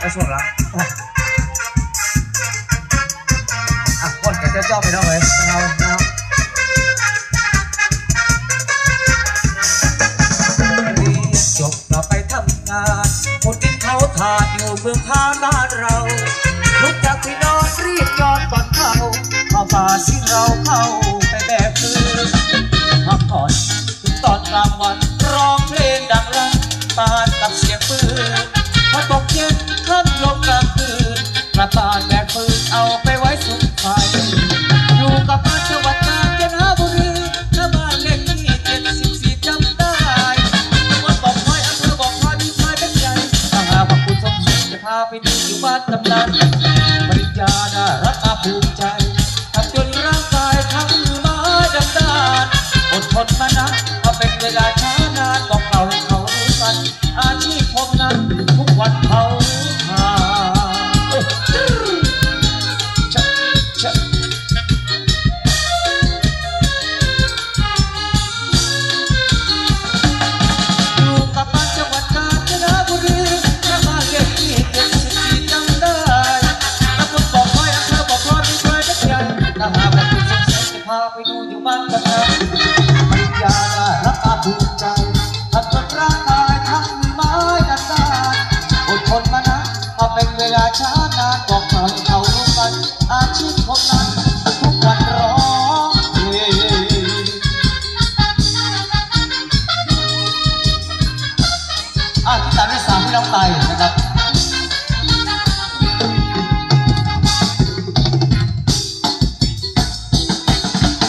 ไปส่วนละอะคนกับเจ้าจ้าไปแล้วเลยเราเราจบเราไปทำงานคนดินเขาทานอยู่เมืองพาบ้านเราลุกจากที่นอนรีบย้อนก่อนเข้าเข้าป่าที่เราเข้าไปแบกคืนพักผ่อนถึงตอนกลางวันร้องเพลงดังลั่นปานกับเสียงปืน พอตกเย็นค่มลงกลางคืนกระตานแบกปืนเอาไปไว้สุขไฟอยู่กับบ้านจังหวัดกาญจนบุรีหน้าบ้านเลขที่เจ็ดสิบสี่จำได้วัดบอกไม้อำเภอบอกพาดีพายเป็นใหญ่ถ้าหากว่าคุณสมศรีจะพาไปดูอยู่บ้านตำนันปริญญาน่ารักอาภูมิใจทำจนร่างกายทั้งมือมาดำดานอดทนมานะเพราะเป็นเวลาช้า วันที่สดใสจะพาไปดูยู่บ้านกันนะมันยาน่ารักตาดูใจทั้งจร่างกายทั้งมือไม้ดันดาอดทนมานะมาเป็นเวลาช้านานบอกหน่อยเอารู้กันอาชีพของนั้นทุกวันร้องเฮ้อะที่ตามที่สามที่น้อไตนะครับ